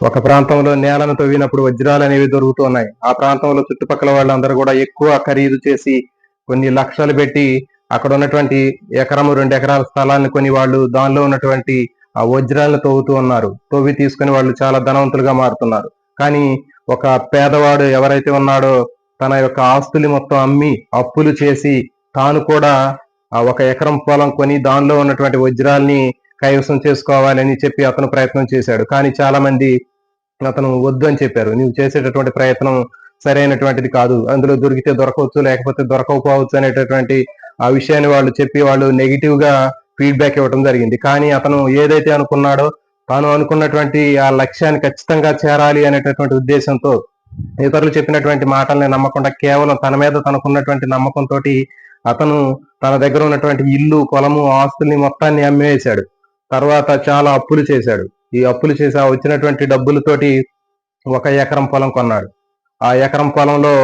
ఒక ప్రాంతంలో నేలను తవ్వినప్పుడు వజ్రాలు అనేవి దొరుకుతున్నాయి. ఆ ప్రాంతంలో చుట్టుపక్కల వాళ్ళందరూ కూడా ఎక్కువ ఖరీదు చేసి కొన్ని లక్షలు పెట్టి అక్కడ ఉన్నటువంటి ఎకరము రెండు ఎకరాల స్థలాన్ని కొని వాళ్ళు దానిలో ఉన్నటువంటి ఆ వజ్రాలను తవ్వుతూ ఉన్నారు. తవ్వి తీసుకుని వాళ్ళు చాలా ధనవంతులుగా మారుతున్నారు. కానీ ఒక పేదవాడు ఎవరైతే ఉన్నాడో తన యొక్క ఆస్తులు మొత్తం అమ్మి అప్పులు చేసి తాను కూడా ఆ ఒక ఎకరం పొలం కొని దానిలో ఉన్నటువంటి వజ్రాల్ని కైవసం చేసుకోవాలని చెప్పి అతను ప్రయత్నం చేశాడు. కానీ చాలా మంది అతను వద్దు అని చెప్పారు. నువ్వు చేసేటటువంటి ప్రయత్నం సరైనటువంటిది కాదు. అందులో దొరికితే దొరకవచ్చు లేకపోతే దొరకకపోవచ్చు అనేటటువంటి ఆ విషయాన్ని వాళ్ళు చెప్పి వాళ్ళు నెగిటివ్గా ఫీడ్బ్యాక్ ఇవ్వడం జరిగింది. కానీ అతను ఏదైతే అనుకున్నాడో తాను అనుకున్నటువంటి ఆ లక్ష్యాన్ని ఖచ్చితంగా చేరాలి అనేటటువంటి ఉద్దేశంతో ఇతరులు చెప్పినటువంటి మాటల్ని నమ్మకుండా కేవలం తన మీద తనకున్నటువంటి నమ్మకంతో అతను తన దగ్గర ఉన్నటువంటి ఇల్లు పొలము ఆస్తుల్ని మొత్తాన్ని అమ్మేశాడు. తర్వాత చాలా అప్పులు చేశాడు. ఈ అప్పులు చేసి ఆ వచ్చినటువంటి డబ్బులతోటి ఒక ఎకరం పొలం కొన్నాడు. ఆ ఎకరం పొలంలో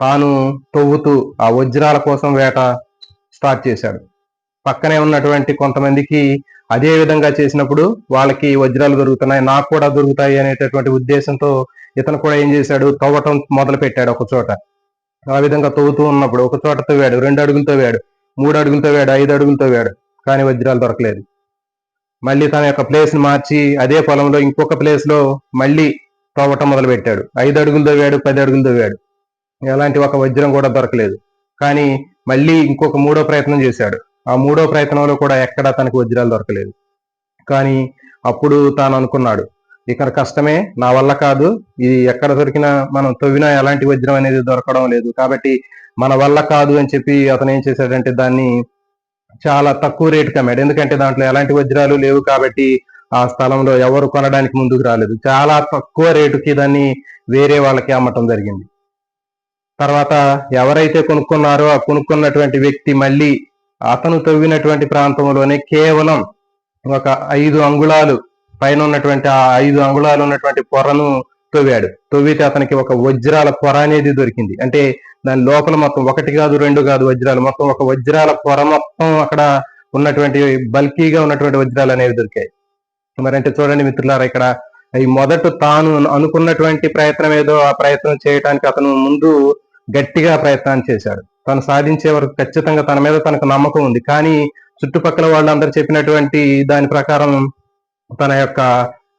తాను తవ్వుతూ ఆ వజ్రాల కోసం వేట స్టార్ట్ చేశాడు. పక్కనే ఉన్నటువంటి కొంతమందికి అదే విధంగా చేసినప్పుడు వాళ్ళకి వజ్రాలు దొరుకుతున్నాయి నాకు కూడా దొరుకుతాయి అనేటటువంటి ఉద్దేశంతో ఇతను కూడా ఏం చేశాడు తవ్వటం మొదలు పెట్టాడు ఒక చోట. ఆ విధంగా తవ్వుతూ ఉన్నప్పుడు ఒక చోట తవ్వాడు రెండు అడుగులతో వేడు మూడు అడుగులతో వేడు ఐదు అడుగులతో వేడు కానీ వజ్రాలు దొరకలేదు. మళ్ళీ తన యొక్క ప్లేస్ని మార్చి అదే పొలంలో ఇంకొక ప్లేస్లో మళ్ళీ తవ్వటం మొదలు పెట్టాడు ఐదు అడుగులు తవ్వాడు పది అడుగులు తవ్వాడు. ఎలాంటి ఒక వజ్రం కూడా దొరకలేదు. కానీ మళ్ళీ ఇంకొక మూడో ప్రయత్నం చేశాడు. ఆ మూడో ప్రయత్నంలో కూడా ఎక్కడా తనకు వజ్రాలు దొరకలేదు. కానీ అప్పుడు తాను అనుకున్నాడు ఇక్కడ కష్టమే నా వల్ల కాదు ఇది ఎక్కడ దొరికినా మనం తవ్వినా ఎలాంటి వజ్రం అనేది దొరకడం లేదు. కాబట్టి మన వల్ల కాదు అని చెప్పి అతను ఏం చేశాడంటే దాన్ని చాలా తక్కువ రేటుకి అమ్మాడు. ఎందుకంటే దాంట్లో ఎలాంటి వజ్రాలు లేవు కాబట్టి ఆ స్థలంలో ఎవరు కొనడానికి ముందుకు రాలేదు. చాలా తక్కువ రేటుకి దాన్ని వేరే వాళ్ళకి అమ్మటం జరిగింది. తర్వాత ఎవరైతే కొనుక్కున్నారో ఆ కొనుక్కున్నటువంటి వ్యక్తి మళ్ళీ అతను తవ్వినటువంటి ప్రాంతంలోనే కేవలం ఒక ఐదు అంగుళాలు పైన ఉన్నటువంటి ఆ ఐదు అంగుళాలు ఉన్నటువంటి పొరను తవ్వాడు. తవ్వితే అతనికి ఒక వజ్రాల పొర అనేది దొరికింది. అంటే దాని లోపల మొత్తం ఒకటి కాదు రెండు కాదు వజ్రాలు. మొత్తం ఒక వజ్రాల పొర మొత్తం అక్కడ ఉన్నటువంటి బల్కీగా ఉన్నటువంటి వజ్రాలు అనేవి దొరికాయి. మరి అంటే చూడండి మిత్రులారా ఇక్కడ ఈ మొదట తాను అనుకున్నటువంటి ప్రయత్నం ఏదో ఆ ప్రయత్నం చేయడానికి అతను ముందు గట్టిగా ప్రయత్నం చేశాడు. తను సాధించే వరకు ఖచ్చితంగా తన మీద తనకు నమ్మకం ఉంది. కానీ చుట్టుపక్కల వాళ్ళందరూ చెప్పినటువంటి దాని ప్రకారం తన యొక్క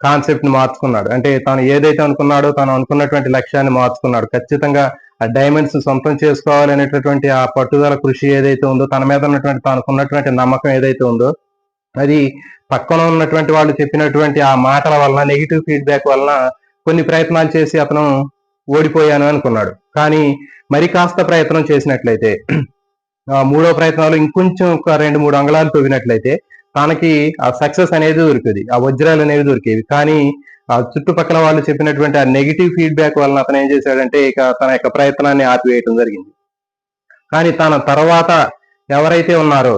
కాన్సెప్ట్ని మార్చుకున్నాడు. అంటే తాను ఏదైతే అనుకున్నాడో తాను అనుకున్నటువంటి లక్ష్యాన్ని మార్చుకున్నాడు. ఖచ్చితంగా ఆ డైమండ్స్ సొంతం చేసుకోవాలి అనేటటువంటి ఆ పట్టుదల కృషి ఏదైతే ఉందో తన మీద ఉన్నటువంటి తనకున్నటువంటి నమ్మకం ఏదైతే ఉందో అది పక్కన ఉన్నటువంటి వాళ్ళు చెప్పినటువంటి ఆ మాటల వలన నెగిటివ్ ఫీడ్బ్యాక్ వలన కొన్ని ప్రయత్నాలు చేసి అతను ఓడిపోయాను అనుకున్నాడు. కానీ మరి కాస్త ప్రయత్నం చేసినట్లయితే మూడో ప్రయత్నాలు ఇంకొంచెం ఒక రెండు మూడు అంగళాలు తవ్వినట్లయితే తనకి ఆ సక్సెస్ అనేది దొరికేది ఆ వజ్రాలు అనేవి దొరికేవి. కానీ ఆ చుట్టుపక్కల వాళ్ళు చెప్పినటువంటి ఆ నెగిటివ్ ఫీడ్బ్యాక్ వలన అతను ఏం చేశాడంటే ఇక తన యొక్క ప్రయత్నాన్ని ఆపివేయటం జరిగింది. కానీ తన తర్వాత ఎవరైతే ఉన్నారో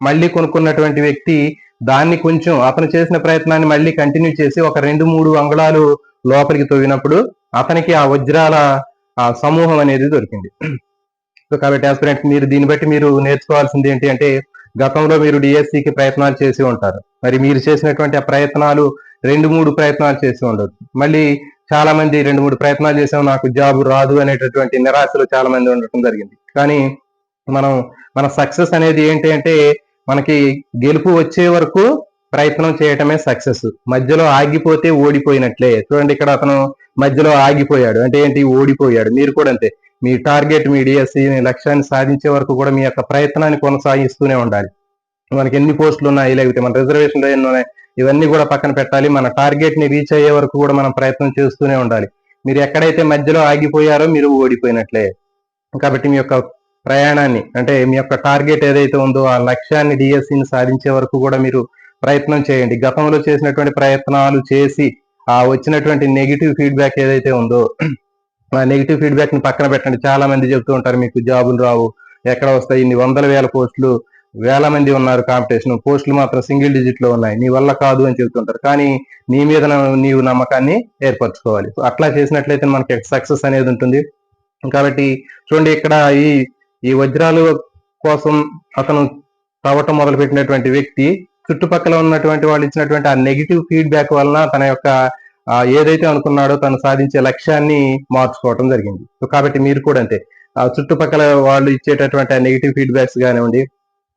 మళ్ళీ కొనుక్కున్నటువంటి వ్యక్తి దాన్ని కొంచెం అతను చేసిన ప్రయత్నాన్ని మళ్ళీ కంటిన్యూ చేసి ఒక రెండు మూడు అంగుళాలు లోపలికి తవ్వినప్పుడు అతనికి ఆ వజ్రాల ఆ సమూహం అనేది దొరికింది. సో కాబట్టి ఆస్పిరెంట్స్ మీరు దీన్ని బట్టి మీరు నేర్చుకోవాల్సింది ఏంటి అంటే గతంలో మీరు డిఎస్సికి ప్రయత్నాలు చేసి ఉంటారు. మరి మీరు చేసినటువంటి ఆ ప్రయత్నాలు రెండు మూడు ప్రయత్నాలు చేసి ఉండొచ్చు. మళ్ళీ చాలా మంది రెండు మూడు ప్రయత్నాలు చేసాం నాకు జాబ్ రాదు అనేటటువంటి నిరాశలు చాలా మంది ఉండటం జరిగింది. కానీ మనం మన సక్సెస్ అనేది ఏంటి అంటే మనకి గెలుపు వచ్చే వరకు ప్రయత్నం చేయటమే సక్సెస్. మధ్యలో ఆగిపోతే ఓడిపోయినట్లే. చూడండి ఇక్కడ అతను మధ్యలో ఆగిపోయాడు. అంటే ఏంటి? ఓడిపోయాడు. మీరు కూడా అంతే. మీ టార్గెట్ మీ డిఎస్సి మీ లక్ష్యాన్ని సాధించే వరకు కూడా మీ యొక్క ప్రయత్నాన్ని కొనసాగిస్తూనే ఉండాలి. మనకి ఎన్ని పోస్టులు ఉన్నాయి లేకపోతే మన రిజర్వేషన్లు ఎన్ని ఉన్నాయి ఇవన్నీ కూడా పక్కన పెట్టాలి. మన టార్గెట్ని రీచ్ అయ్యే వరకు కూడా మనం ప్రయత్నం చేస్తూనే ఉండాలి. మీరు ఎక్కడైతే మధ్యలో ఆగిపోయారో మీరు ఓడిపోయినట్లే. కాబట్టి మీ యొక్క ప్రయాణాన్ని అంటే మీ యొక్క టార్గెట్ ఏదైతే ఉందో ఆ లక్ష్యాన్ని డిఎస్సిని సాధించే వరకు కూడా మీరు ప్రయత్నం చేయండి. గతంలో చేసినటువంటి ప్రయత్నాలు చేసి ఆ వచ్చినటువంటి నెగిటివ్ ఫీడ్బ్యాక్ ఏదైతే ఉందో నెగిటివ్ ఫీడ్బ్యాక్ని పక్కన పెట్టండి. చాలా మంది చెప్తూ ఉంటారు మీకు జాబులు రావు ఎక్కడ వస్తాయి? ఇన్ని వందల వేల పోస్టులు వేల మంది ఉన్నారు కాంపిటీషన్ పోస్టులు మాత్రం సింగిల్ డిజిట్లో ఉన్నాయి. నీ వల్ల కాదు అని చెప్తుంటారు కానీ నీ మీద నీవు నమ్మకాన్ని ఏర్పరచుకోవాలి. అట్లా చేసినట్లయితే మనకి సక్సెస్ అనేది ఉంటుంది. కాబట్టి చూడండి ఇక్కడ ఈ ఈ వజ్రాలు కోసం అతను తవ్వటం మొదలుపెట్టినటువంటి వ్యక్తి చుట్టుపక్కల ఉన్నటువంటి వాళ్ళు ఇచ్చినటువంటి ఆ నెగిటివ్ ఫీడ్బ్యాక్ వలన తన యొక్క ఏదైతే అనుకున్నాడో తను సాధించే లక్ష్యాన్ని మార్చుకోవటం జరిగింది. సో కాబట్టి మీరు కూడా అంతే. ఆ చుట్టుపక్కల వాళ్ళు ఇచ్చేటటువంటి నెగిటివ్ ఫీడ్బ్యాక్స్ కానివ్వండి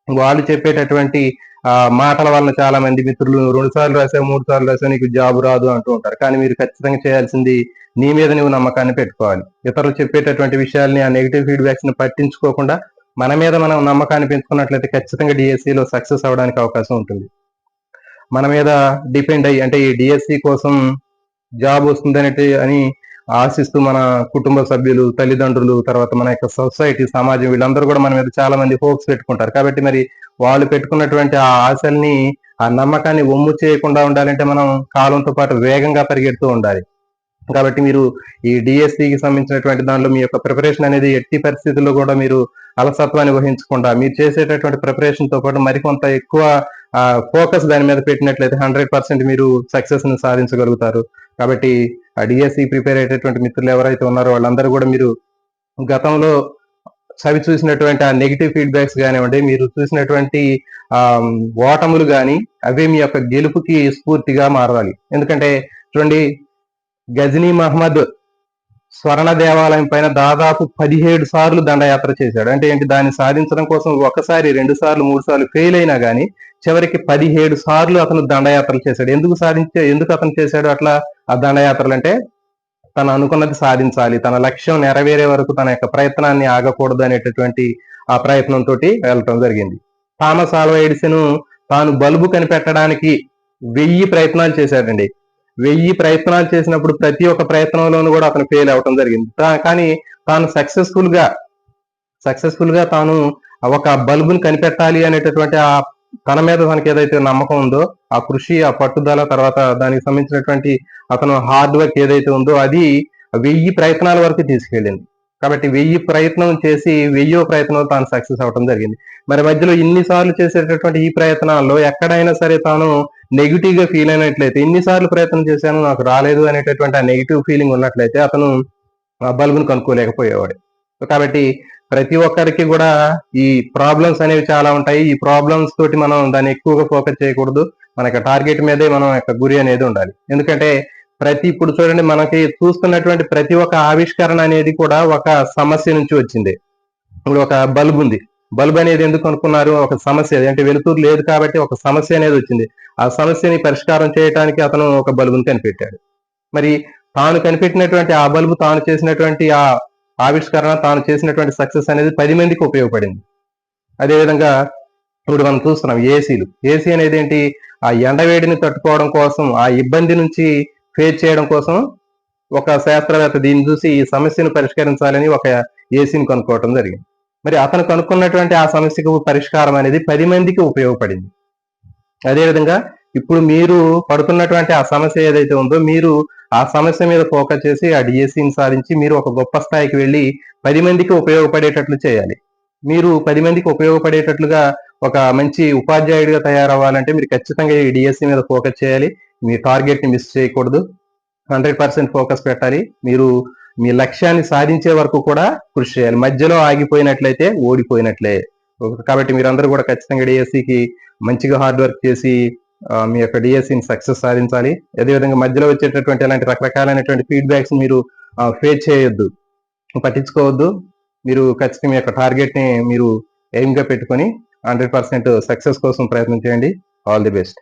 వాళ్ళు చెప్పేటటువంటి ఆ, మాటల వలన చాలా మంది మిత్రులు రెండు సార్లు రాసావు మూడు సార్లు రాసావు నీకు జాబ్ రాదు అంటూ ఉంటారు. కానీ మీరు ఖచ్చితంగా చేయాల్సింది నీ మీద నువ్వు నమ్మకాన్ని పెట్టుకోవాలి. ఇతరులు చెప్పేటటువంటి విషయాల్ని ఆ నెగిటివ్ ఫీడ్బ్యాక్స్ని పట్టించుకోకుండా మన మీద మనం నమ్మకాన్ని పెంచుకున్నట్లయితే ఖచ్చితంగా డిఎస్సిలో సక్సెస్ అవడానికి అవకాశం ఉంటుంది. మన మీద డిపెండ్ అయ్యి అంటే ఈ డిఎస్సి కోసం జాబ్ వస్తుందనేటి అని ఆశిస్తూ మన కుటుంబ సభ్యులు తల్లిదండ్రులు తర్వాత మన యొక్క సొసైటీ సమాజం వీళ్ళందరూ కూడా మన మీద చాలా మంది హోప్స్ పెట్టుకుంటారు. కాబట్టి మరి వాళ్ళు పెట్టుకున్నటువంటి ఆ ఆశల్ని ఆ నమ్మకాన్ని ఒమ్ము చేయకుండా ఉండాలంటే మనం కాలంతో పాటు వేగంగా పరిగెడుతూ ఉండాలి. కాబట్టి మీరు ఈ డిఎస్సికి సంబంధించినటువంటి దానిలో మీ యొక్క ప్రిపరేషన్ అనేది ఎట్టి పరిస్థితుల్లో కూడా మీరు అలసత్వాన్ని వహించకుండా మీరు చేసేటటువంటి ప్రిపరేషన్తో పాటు మరికొంత ఎక్కువ ఫోకస్ దాని మీద పెట్టినట్లయితే హండ్రెడ్ పర్సెంట్ మీరు సక్సెస్ని సాధించగలుగుతారు. కాబట్టి డిఎస్సి ప్రిపేర్ అయ్యేటటువంటి మిత్రులు ఎవరైతే ఉన్నారో వాళ్ళందరూ కూడా మీరు గతంలో చవి చూసినటువంటి ఆ నెగిటివ్ ఫీడ్బ్యాక్స్ కానివ్వండి మీరు చూసినటువంటి ఆ ఓటములు కానీ అవే మీ యొక్క గెలుపుకి స్ఫూర్తిగా మారాలి. ఎందుకంటే చూడండి గజనీ మహమ్మద్ స్వర్ణ దేవాలయం పైన దాదాపు పదిహేడు సార్లు దండయాత్ర చేశాడు. అంటే ఏంటి? దాన్ని సాధించడం కోసం ఒకసారి రెండు సార్లు మూడు సార్లు ఫెయిల్ అయినా కానీ చివరికి పదిహేడు సార్లు అతను దండయాత్రలు చేశాడు. ఎందుకు సాధించే ఎందుకు అతను చేశాడు అట్లా? ఆ దండయాత్రలు అంటే తను అనుకున్నది సాధించాలి. తన లక్ష్యం నెరవేరే వరకు తన యొక్క ప్రయత్నాన్ని ఆగకూడదు అనేటటువంటి ఆ ప్రయత్నంతో వెళ్ళటం జరిగింది. థామస్ ఆల్వా ఎడిసన్ తాను బల్బు కనిపెట్టడానికి వెయ్యి ప్రయత్నాలు చేశాడండి. వెయ్యి ప్రయత్నాలు చేసినప్పుడు ప్రతి ఒక్క ప్రయత్నంలోనూ కూడా అతను ఫెయిల్ అవటం జరిగింది. కానీ తాను సక్సెస్ఫుల్గా సక్సెస్ఫుల్గా తాను ఒక బల్బుని కనిపెట్టాలి అనేటటువంటి ఆ తన మీద తనకి ఏదైతే నమ్మకం ఉందో ఆ కృషి ఆ పట్టుదల తర్వాత దానికి సంబంధించినటువంటి అతను హార్డ్ వర్క్ ఏదైతే ఉందో అది వెయ్యి ప్రయత్నాల వరకు తీసుకెళ్ళింది. కాబట్టి వెయ్యి ప్రయత్నం చేసి వెయ్యో ప్రయత్నం తాను సక్సెస్ అవడం జరిగింది. మరి మధ్యలో ఇన్నిసార్లు చేసేటటువంటి ఈ ప్రయత్నాల్లో ఎక్కడైనా సరే తాను నెగిటివ్గా ఫీల్ అయినట్లయితే ఎన్నిసార్లు ప్రయత్నం చేశాను నాకు రాలేదు అనేటటువంటి ఆ నెగిటివ్ ఫీలింగ్ ఉన్నట్లయితే అతను ఆ బల్బును కనుక్కోలేకపోయేవాడు. కాబట్టి ప్రతి ఒక్కరికి కూడా ఈ ప్రాబ్లమ్స్ అనేవి చాలా ఉంటాయి. ఈ ప్రాబ్లమ్స్ తోటి మనం దాన్ని ఎక్కువగా ఫోకస్ చేయకూడదు. మన యొక్క టార్గెట్ మీదే మనం యొక్క గురి అనేది ఉండాలి. ఎందుకంటే ప్రతి ఇప్పుడు చూడండి మనకి చూస్తున్నటువంటి ప్రతి ఒక్క ఆవిష్కరణ అనేది కూడా ఒక సమస్య నుంచి వచ్చింది. ఇప్పుడు ఒక బల్బ్ ఉంది. బల్బ్ అనేది ఎందుకు అనుకున్నారు? ఒక సమస్య అంటే వెలుతురు లేదు కాబట్టి ఒక సమస్య అనేది వచ్చింది. ఆ సమస్యని పరిష్కారం చేయడానికి అతను ఒక బల్బుని కనిపెట్టాడు. మరి తాను కనిపెట్టినటువంటి ఆ బల్బు తాను చేసినటువంటి ఆ ఆవిష్కరణ తాను చేసినటువంటి సక్సెస్ అనేది పది మందికి ఉపయోగపడింది. అదేవిధంగా ఇప్పుడు మనం చూస్తున్నాం ఏసీలు. ఏసీ అనేది ఏంటి? ఆ ఎండవేడిని తట్టుకోవడం కోసం ఆ ఇబ్బంది నుంచి ఫేస్ చేయడం కోసం ఒక శాస్త్రవేత్త దీన్ని చూసి ఈ సమస్యను పరిష్కరించాలని ఒక ఏసీని కనుక్కోవటం జరిగింది. మరి అతను కనుక్కున్నటువంటి ఆ సమస్యకు పరిష్కారం అనేది పది మందికి ఉపయోగపడింది. అదేవిధంగా ఇప్పుడు మీరు పడుతున్నటువంటి ఆ సమస్య ఏదైతే ఉందో మీరు ఆ సమస్య మీద ఫోకస్ చేసి ఆ డిఎస్సిని సాధించి మీరు ఒక గొప్ప స్థాయికి వెళ్ళి పది మందికి ఉపయోగపడేటట్లు చేయాలి. మీరు పది మందికి ఉపయోగపడేటట్లుగా ఒక మంచి ఉపాధ్యాయుడిగా తయారవ్వాలంటే మీరు ఖచ్చితంగా ఈ డిఎస్సి మీద ఫోకస్ చేయాలి. మీ టార్గెట్ని మిస్ చేయకూడదు. హండ్రెడ్ పర్సెంట్ ఫోకస్ పెట్టాలి. మీరు మీ లక్ష్యాన్ని సాధించే వరకు కూడా కృషి చేయాలి. మధ్యలో ఆగిపోయినట్లయితే ఓడిపోయినట్లే. కాబట్టి మీరందరూ కూడా ఖచ్చితంగా డిఎస్సికి మంచిగా హార్డ్ వర్క్ చేసి మీ యొక్క డిఎస్సిని సక్సెస్ సాధించాలి. అదేవిధంగా మధ్యలో వచ్చేటటువంటి అలాంటి రకరకాలైనటువంటి ఫీడ్బ్యాక్స్ మీరు ఫేస్ చేయొద్దు. పట్టించుకోవద్దు. మీరు ఖచ్చితంగా మీ యొక్క టార్గెట్ని మీరు ఎయిమ్గా పెట్టుకొని హండ్రెడ్ పర్సెంట్ సక్సెస్ కోసం ప్రయత్నం చేయండి. All the best